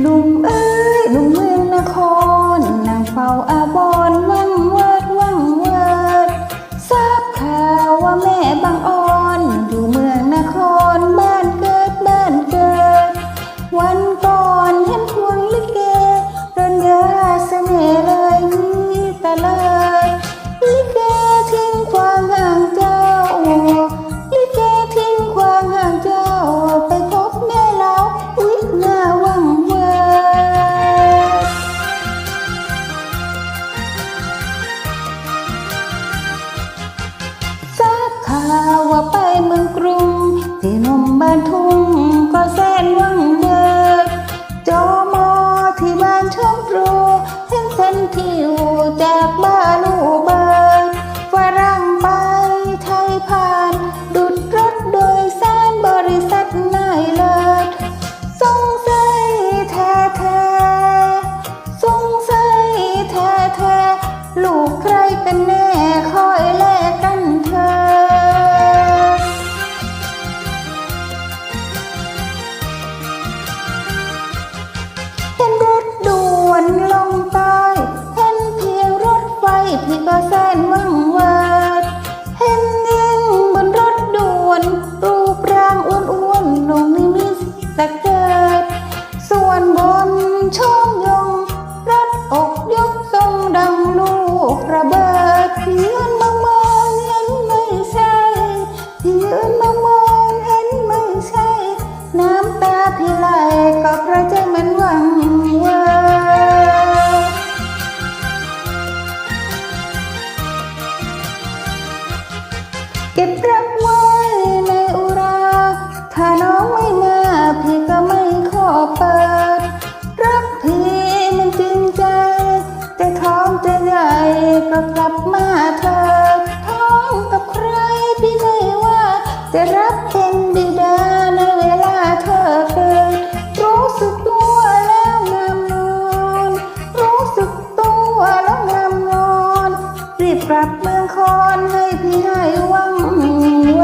หนุ่มเอ้ยหนุ่มเมืองนครนางเฝ้าอาบอนวังเวิดวังเวิดทราบข่าวว่าแม่บางอ้อานทุ่งก็เส้นวังเดิกจอมอที่บ้านช่องครูเห็นเส้นที่อยู่จากบ้านลูเบิร์ฝรั่งไปไทยผ่านดู พิบ เก็บรักไว้ในอุรา ถ้าน้องไม่มาพี่ก็ไม่ขอเปิด รักพี่มันจริงใจ แต่ท้องจะใหญ่ก็กลับมาเธอท้องกับใครพี่ไม่ว่าจะรับแปรับเมืองคอนให้พี่ให้วังเว